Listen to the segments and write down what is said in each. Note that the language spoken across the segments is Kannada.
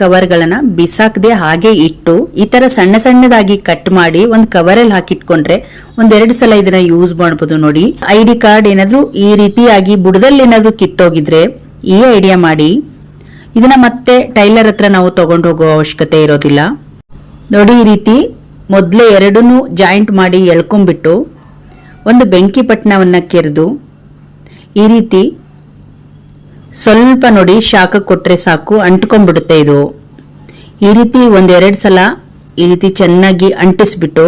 ಕವರ್ಗಳನ್ನ ಬಿಸಾಕದೆ ಹಾಗೆ ಇಟ್ಟು ಈ ತರ ಸಣ್ಣ ಸಣ್ಣದಾಗಿ ಕಟ್ ಮಾಡಿ ಒಂದು ಕವರಲ್ಲಿ ಹಾಕಿಟ್ಕೊಂಡ್ರೆ ಒಂದೆರಡು ಸಲ ಇದನ್ನ ಯೂಸ್ ಮಾಡಬಹುದು ನೋಡಿ. ಐ ಡಿ ಕಾರ್ಡ್ ಏನಾದ್ರು ಈ ರೀತಿಯಾಗಿ ಬುಡದಲ್ಲಿ ಏನಾದ್ರು ಕಿತ್ತೋಗಿದ್ರೆ ಈ ಐಡಿಯಾ ಮಾಡಿ. ಇದನ್ನ ಮತ್ತೆ ಟೈಲರ್ ಹತ್ರ ನಾವು ತಗೊಂಡು ಹೋಗೋ ಅವಶ್ಯಕತೆ ಇರೋದಿಲ್ಲ. ನೋಡಿ ಈ ರೀತಿ ಮೊದಲೇ ಎರಡನ್ನೂ ಜಾಯಿಂಟ್ ಮಾಡಿ ಎಳ್ಕೊಂಡ್ಬಿಟ್ಟು, ಒಂದು ಬೆಂಕಿ ಪಟ್ಟಣವನ್ನ ಕೆರೆದು, ಈ ರೀತಿ ಸ್ವಲ್ಪ ನೋಡಿ ಶಾಖ ಕೊಟ್ಟರೆ ಸಾಕು, ಅಂಟ್ಕೊಂಡ್ಬಿಡುತ್ತೆ ಇದು. ಈ ರೀತಿ ಒಂದೆರಡು ಸಲ ಈ ರೀತಿ ಚೆನ್ನಾಗಿ ಅಂಟಿಸ್ಬಿಟ್ಟು,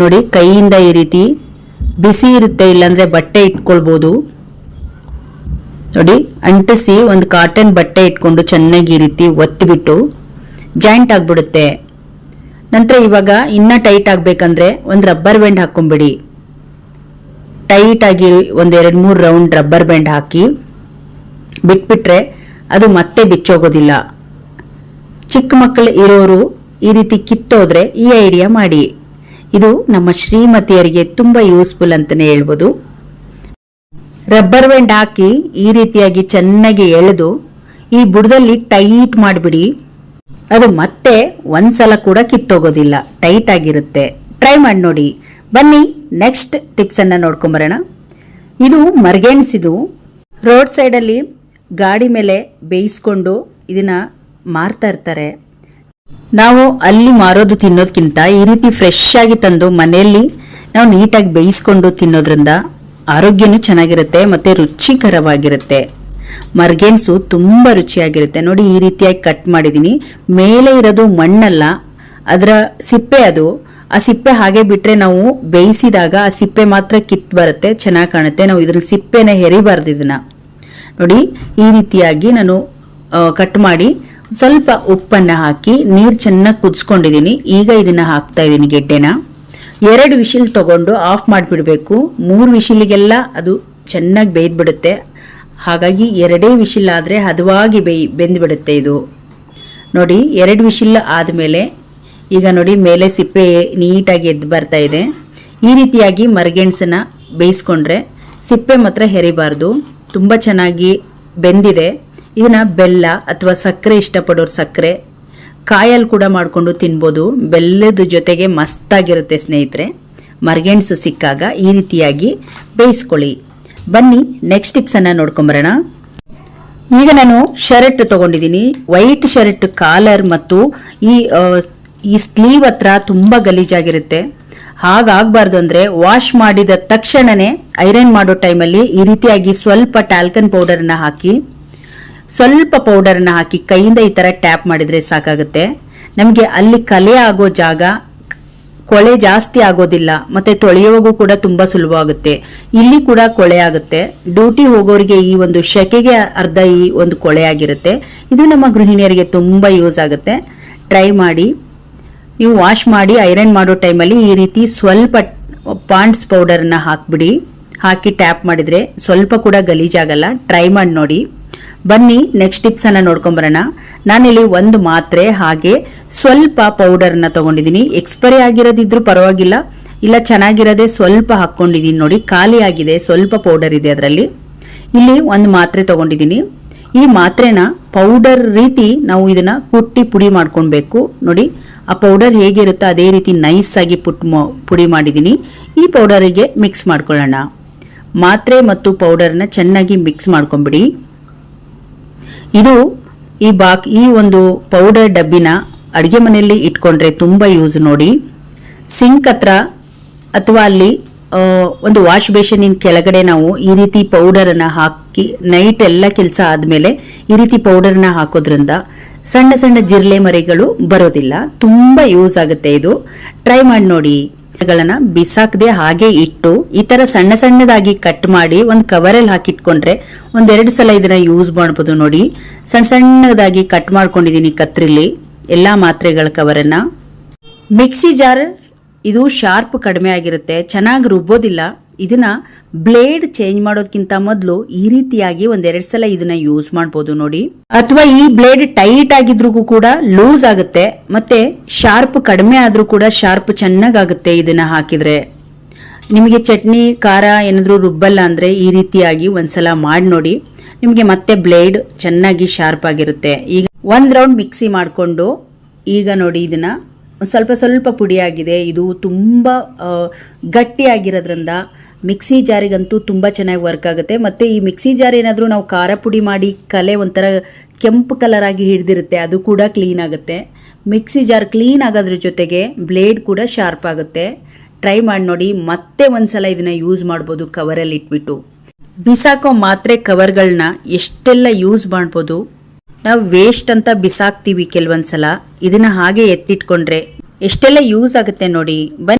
ನೋಡಿ ಕೈಯಿಂದ ಈ ರೀತಿ ಬಿಸಿ ಇರುತ್ತೆ ಇಲ್ಲಾಂದರೆ ಬಟ್ಟೆ ಇಟ್ಕೊಳ್ಬೋದು. ನೋಡಿ ಅಂಟಿಸಿ ಒಂದು ಕಾಟನ್ ಬಟ್ಟೆ ಇಟ್ಕೊಂಡು ಚೆನ್ನಾಗಿ ಈ ರೀತಿ ಒತ್ತಿಬಿಟ್ಟು ಜಾಯಿಂಟ್ ಆಗಿಬಿಡುತ್ತೆ. ನಂತರ ಇವಾಗ ಇನ್ನ ಟೈಟ್ ಆಗಬೇಕಂದ್ರೆ ಒಂದು ರಬ್ಬರ್ ಬ್ಯಾಂಡ್ ಹಾಕೊಂಬಿಡಿ. ಟೈಟಾಗಿ ಒಂದೆರಡು ಮೂರು ರೌಂಡ್ ರಬ್ಬರ್ ಬ್ಯಾಂಡ್ ಹಾಕಿ. ಬಿಟ್ಬಿಟ್ರೆ ಅದು ಮತ್ತೆ ಬಿಚ್ಚೋಗೋದಿಲ್ಲ. ಚಿಕ್ಕ ಮಕ್ಕಳು ಇರೋರು ಈ ರೀತಿ ಕಿತ್ತೋದ್ರೆ ಈ ಐಡಿಯಾ ಮಾಡಿ. ಇದು ನಮ್ಮ ಶ್ರೀಮತಿಯರಿಗೆ ತುಂಬ ಯೂಸ್ಫುಲ್ ಅಂತಾನೆ ಹೇಳ್ಬೋದು. ರಬ್ಬರ್ ಬ್ಯಾಂಡ್ ಹಾಕಿ ಈ ರೀತಿಯಾಗಿ ಚೆನ್ನಾಗಿ ಎಳೆದು ಈ ಬುಡದಲ್ಲಿ ಟೈಟ್ ಮಾಡಿಬಿಡಿ. ಅದು ಮತ್ತೆ ಒಂದ್ಸಲ ಕೂಡ ಕಿತ್ತೋಗೋದಿಲ್ಲ. ಟೈಟ್ ಆಗಿರುತ್ತೆ. ಟ್ರೈ ಮಾಡಿ ನೋಡಿ. ಬನ್ನಿ ನೆಕ್ಸ್ಟ್ ಟಿಪ್ಸನ್ನು ನೋಡ್ಕೊಂಬರೋಣ. ಇದು ಮರ್ಗೆಣ್ಸಿದು. ರೋಡ್ ಸೈಡಲ್ಲಿ ಗಾಡಿ ಮೇಲೆ ಬೇಯಿಸ್ಕೊಂಡು ಇದನ್ನ ಮಾರ್ತಾ ಇರ್ತಾರೆ. ನಾವು ಅಲ್ಲಿ ಮಾರೋದು ತಿನ್ನೋದಕ್ಕಿಂತ ಈ ರೀತಿ ಫ್ರೆಶ್ ಆಗಿ ತಂದು ಮನೆಯಲ್ಲಿ ನಾವು ನೀಟಾಗಿ ಬೇಯಿಸ್ಕೊಂಡು ತಿನ್ನೋದ್ರಿಂದ ಆರೋಗ್ಯನೂ ಚೆನ್ನಾಗಿರುತ್ತೆ ಮತ್ತೆ ರುಚಿಕರವಾಗಿರುತ್ತೆ. ಮರ್ಗೇನ್ಸು ತುಂಬ ರುಚಿಯಾಗಿರುತ್ತೆ. ನೋಡಿ ಈ ರೀತಿಯಾಗಿ ಕಟ್ ಮಾಡಿದ್ದೀನಿ ಮೇಲೆ ಇರೋದು ಮಣ್ಣಲ್ಲ, ಅದರ ಸಿಪ್ಪೆ ಅದು. ಆ ಸಿಪ್ಪೆ ಹಾಗೆ ಬಿಟ್ಟರೆ ನಾವು ಬೇಯಿಸಿದಾಗ ಆ ಸಿಪ್ಪೆ ಮಾತ್ರ ಕಿತ್ತು ಬರುತ್ತೆ ಚೆನ್ನಾಗಿ ಕಾಣುತ್ತೆ. ನಾವು ಇದ್ರ ಸಿಪ್ಪೆನ ಹೆರಿಬಾರ್ದು ಇದನ್ನ. ನೋಡಿ, ಈ ರೀತಿಯಾಗಿ ನಾನು ಕಟ್ ಮಾಡಿ, ಸ್ವಲ್ಪ ಉಪ್ಪನ್ನ ಹಾಕಿ, ನೀರು ಚೆನ್ನಾಗಿ ಕುದಿಸ್ಕೊಂಡಿದ್ದೀನಿ ಈಗ ಇದನ್ನ ಹಾಕ್ತಾ ಇದ್ದೀನಿ ಗೆಡ್ಡೆನ. ಎರಡು ವಿಶಿಲ್ ತಗೊಂಡು ಆಫ್ ಮಾಡಿಬಿಡಬೇಕು. ಮೂರು ವಿಶಿಲಿಗೆಲ್ಲ ಅದು ಚೆನ್ನಾಗಿ ಬೇಯ್ದ್ಬಿಡುತ್ತೆ. ಹಾಗಾಗಿ ಎರಡೇ ವಿಶಿಲ್ ಆದರೆ ಹದವಾಗಿ ಬೇಯ್, ಬೆಂದ್ಬಿಡುತ್ತೆ ಇದು. ನೋಡಿ, ಎರಡು ವಿಶಿಲ್ ಆದಮೇಲೆ, ಈಗ ನೋಡಿ ಮೇಲೆ ಸಿಪ್ಪೆ ನೀಟಾಗಿ ಎದ್ದು ಬರ್ತಾ ಇದೆ. ಈ ರೀತಿಯಾಗಿ ಮರಗೆಣಸನ್ನ ಬೇಯಿಸ್ಕೊಂಡ್ರೆ ಸಿಪ್ಪೆ ಮಾತ್ರ ಹೆರಿಬಾರ್ದು. ತುಂಬ ಚೆನ್ನಾಗಿ ಬೆಂದಿದೆ. ಇದನ್ನು ಬೆಲ್ಲ ಅಥವಾ ಸಕ್ಕರೆ ಇಷ್ಟಪಡೋರು ಸಕ್ಕರೆ ಕಾಯಲ್ಲಿ ಕೂಡ ಮಾಡಿಕೊಂಡು ತಿನ್ಬೋದು. ಬೆಲ್ಲದ ಜೊತೆಗೆ ಮಸ್ತಾಗಿರುತ್ತೆ ಸ್ನೇಹಿತರೆ. ಮರಗೆಣಸು ಸಿಕ್ಕಾಗ ಈ ರೀತಿಯಾಗಿ ಬೇಯಿಸ್ಕೊಳ್ಳಿ. ಬನ್ನಿ ನೆಕ್ಸ್ಟ್ ಟಿಪ್ಸನ್ನು ನೋಡ್ಕೊಂಬರೋಣ. ಈಗ ನಾನು ಶರ್ಟ್ ತಗೊಂಡಿದ್ದೀನಿ. ವೈಟ್ ಶರ್ಟ್ ಕಾಲರ್ ಮತ್ತು ಈ ಈ ಸ್ಲೀವ್ ಹತ್ರ ತುಂಬ ಗಲೀಜಾಗಿರುತ್ತೆ. ಹಾಗಾಗಬಾರ್ದು ಅಂದರೆ ವಾಶ್ ಮಾಡಿದ ತಕ್ಷಣನೇ ಐರನ್ ಮಾಡೋ ಟೈಮಲ್ಲಿ ಈ ರೀತಿಯಾಗಿ ಸ್ವಲ್ಪ ಟ್ಯಾಲ್ಕನ್ ಪೌಡರನ್ನು ಹಾಕಿ, ಸ್ವಲ್ಪ ಪೌಡರನ್ನು ಹಾಕಿ ಕೈಯಿಂದ ಈ ಥರ ಟ್ಯಾಪ್ ಮಾಡಿದರೆ ಸಾಕಾಗುತ್ತೆ. ನಮಗೆ ಅಲ್ಲಿ ಕಲೆ ಆಗೋ ಜಾಗ, ಕೊಳೆ ಜಾಸ್ತಿ ಆಗೋದಿಲ್ಲ, ಮತ್ತೆ ತೊಳೆಯುವಾಗೂ ಕೂಡ ತುಂಬಾ ಸುಲಭ ಆಗುತ್ತೆ. ಇಲ್ಲಿ ಕೂಡ ಕೊಳೆ ಆಗುತ್ತೆ. ಡ್ಯೂಟಿ ಹೋಗೋರಿಗೆ ಈ ಒಂದು ಶೆಕೆಗೆ ಅರ್ಧ ಈ ಒಂದು ಕೊಳೆ ಆಗಿರುತ್ತೆ. ಇದು ನಮ್ಮ ಗೃಹಿಣಿಯರಿಗೆ ತುಂಬಾ ಯೂಸ್ ಆಗುತ್ತೆ. ಟ್ರೈ ಮಾಡಿ. ನೀವು ವಾಶ್ ಮಾಡಿ ಐರನ್ ಮಾಡೋ ಟೈಮಲ್ಲಿ ಈ ರೀತಿ ಸ್ವಲ್ಪ ಪಾಂಡ್ಸ್ ಪೌಡರನ್ನ ಹಾಕ್ಬಿಡಿ. ಹಾಕಿ ಟ್ಯಾಪ್ ಮಾಡಿದರೆ ಸ್ವಲ್ಪ ಕೂಡ ಗಲೀಜಾಗಲ್ಲ. ಟ್ರೈ ಮಾಡಿ ನೋಡಿ. ಬನ್ನಿ ನೆಕ್ಸ್ಟ್ ಟಿಪ್ಸನ್ನು ನೋಡ್ಕೊಂಬರೋಣ. ನಾನಿಲ್ಲಿ ಒಂದು ಮಾತ್ರೆ ಹಾಗೆ ಸ್ವಲ್ಪ ಪೌಡರನ್ನ ತಗೊಂಡಿದ್ದೀನಿ. ಎಕ್ಸ್ಪೈರಿ ಆಗಿರೋದಿದ್ರೂ ಪರವಾಗಿಲ್ಲ. ಇಲ್ಲ, ಚೆನ್ನಾಗಿರೋದೆ ಸ್ವಲ್ಪ ಹಾಕ್ಕೊಂಡಿದ್ದೀನಿ ನೋಡಿ. ಖಾಲಿ ಆಗಿದೆ, ಸ್ವಲ್ಪ ಪೌಡರ್ ಇದೆ ಅದರಲ್ಲಿ. ಇಲ್ಲಿ ಒಂದು ಮಾತ್ರೆ ತಗೊಂಡಿದ್ದೀನಿ. ಈ ಮಾತ್ರೆನ ಪೌಡರ್ ರೀತಿ ನಾವು ಇದನ್ನು ಕುಟ್ಟಿ ಪುಡಿ ಮಾಡ್ಕೊಳ್ಬೇಕು. ನೋಡಿ ಆ ಪೌಡರ್ ಹೇಗಿರುತ್ತೋ ಅದೇ ರೀತಿ ನೈಸ್ ಆಗಿ ಪುಟ್ ಪುಡಿ ಮಾಡಿದ್ದೀನಿ ಈ ಪೌಡರಿಗೆ ಮಿಕ್ಸ್ ಮಾಡ್ಕೊಳ್ಳೋಣ. ಮಾತ್ರೆ ಮತ್ತು ಪೌಡರ್ನ ಚೆನ್ನಾಗಿ ಮಿಕ್ಸ್ ಮಾಡ್ಕೊಂಬಿಡಿ. ಇದು ಈ ಬಾಕ್, ಈ ಒಂದು ಪೌಡರ್ ಡಬ್ಬಿನ ಅಡುಗೆ ಮನೆಯಲ್ಲಿ ಇಟ್ಕೊಂಡ್ರೆ ತುಂಬ ಯೂಸ್ ನೋಡಿ. ಸಿಂಕ್ ಹತ್ರ ಅಥವಾ ಅಲ್ಲಿ ಒಂದು ವಾಶ್ ಬೇಷನಿನ ಕೆಳಗಡೆ ನಾವು ಈ ರೀತಿ ಪೌಡರನ್ನು ಹಾಕಿ ನೈಟ್ ಎಲ್ಲ ಕೆಲಸ ಆದಮೇಲೆ ಈ ರೀತಿ ಪೌಡರ್ನ ಹಾಕೋದ್ರಿಂದ ಸಣ್ಣ ಸಣ್ಣ ಜಿರ್ಲೆ ಮರಿಗಳು ಬರೋದಿಲ್ಲ. ತುಂಬ ಯೂಸ್ ಆಗುತ್ತೆ ಇದು. ಟ್ರೈ ಮಾಡಿ ನೋಡಿ. ಗಳನ್ನ ಬಿಸಾಕದೆ ಹಾಗೆ ಇಟ್ಟು, ಈ ತರ ಸಣ್ಣ ಸಣ್ಣದಾಗಿ ಕಟ್ ಮಾಡಿ ಒಂದು ಕವರಲ್ಲಿ ಹಾಕಿಟ್ಕೊಂಡ್ರೆ ಒಂದೆರಡು ಸಲ ಇದನ್ನ ಯೂಸ್ ಮಾಡ್ಬೋದು ನೋಡಿ. ಸಣ್ಣ ಸಣ್ಣದಾಗಿ ಕಟ್ ಮಾಡ್ಕೊಂಡಿದ್ದೀನಿ ಕತ್ರಿಲಿ. ಎಲ್ಲಾ ಮಾತ್ರೆಗಳ ಕವರನ್ನ ಮಿಕ್ಸಿ ಜಾರ್ ಇದು ಶಾರ್ಪ್ ಕಡಿಮೆ ಆಗಿರುತ್ತೆ. ಚೆನ್ನಾಗಿ ರುಬ್ಬೋದಿಲ್ಲ. ಇದನ್ನ ಬ್ಲೇಡ್ ಚೇಂಜ್ ಮಾಡೋದಕ್ಕಿಂತ ಮೊದಲು ಈ ರೀತಿಯಾಗಿ ಒಂದೆರಡು ಸಲ ಇದನ್ನ ಯೂಸ್ ಮಾಡ್ಬೋದು ನೋಡಿ. ಅಥವಾ ಈ ಬ್ಲೇಡ್ ಟೈಟ್ ಆಗಿದ್ರೂ ಕೂಡ ಲೂಸ್ ಆಗುತ್ತೆ, ಮತ್ತೆ ಶಾರ್ಪ್ ಕಡಿಮೆ ಆದ್ರೂ ಕೂಡ ಶಾರ್ಪ್ ಚೆನ್ನಾಗಾಗುತ್ತೆ ಇದನ್ನ ಹಾಕಿದ್ರೆ. ನಿಮಗೆ ಚಟ್ನಿ, ಖಾರ ಏನಾದರೂ ರುಬ್ಬಲ್ಲ ಅಂದ್ರೆ ಈ ರೀತಿಯಾಗಿ ಒಂದ್ಸಲ ಮಾಡಿ ನೋಡಿ. ನಿಮಗೆ ಮತ್ತೆ ಬ್ಲೇಡ್ ಚೆನ್ನಾಗಿ ಶಾರ್ಪ್ ಆಗಿರುತ್ತೆ. ಈಗ ಒಂದು ರೌಂಡ್ ಮಿಕ್ಸಿ ಮಾಡಿಕೊಂಡು ಈಗ ನೋಡಿ ಇದನ್ನು ಸ್ವಲ್ಪ ಸ್ವಲ್ಪ ಪುಡಿಯಾಗಿದೆ. ಇದು ತುಂಬ ಗಟ್ಟಿಯಾಗಿರೋದ್ರಿಂದ ಮಿಕ್ಸಿ ಜಾರಿಗಂತೂ ತುಂಬ ಚೆನ್ನಾಗಿ ವರ್ಕ್ ಆಗುತ್ತೆ. ಮತ್ತು ಈ ಮಿಕ್ಸಿ ಜಾರ್ ಏನಾದರೂ ನಾವು ಖಾರ ಪುಡಿ ಮಾಡಿ ಕಲೆ ಒಂಥರ ಕೆಂಪು ಕಲರಾಗಿ ಹಿಡಿದಿರುತ್ತೆ, ಅದು ಕೂಡ ಕ್ಲೀನ್ ಆಗುತ್ತೆ. ಮಿಕ್ಸಿ ಜಾರ್ ಕ್ಲೀನ್ ಆಗೋದ್ರ ಜೊತೆಗೆ ಬ್ಲೇಡ್ ಕೂಡ ಶಾರ್ಪ್ ಆಗುತ್ತೆ. ಟ್ರೈ ಮಾಡಿ ನೋಡಿ, ಮತ್ತೆ ಒಂದ್ಸಲ ಇದನ್ನು ಯೂಸ್ ಮಾಡ್ಬೋದು ಕವರಲ್ಲಿ ಇಟ್ಬಿಟ್ಟು. ಬಿಸಾಕೋ ಮಾತ್ರೆ ಕವರ್ಗಳನ್ನ ಎಷ್ಟೆಲ್ಲ ಯೂಸ್ ಮಾಡ್ಬೋದು ನಾವು ವೇಸ್ಟ್ ಅಂತ ಬಿಸಾಕ್ತೀವಿ ಕೆಲವೊಂದ್ಸಲ ಇದನ್ನ ಹಾಗೆ ಎತ್ತಿಟ್ಕೊಂಡ್ರೆ ಎಷ್ಟೆಲ್ಲ ಯೂಸ್ ಆಗುತ್ತೆ ನೋಡಿ. ಬನ್ನಿ.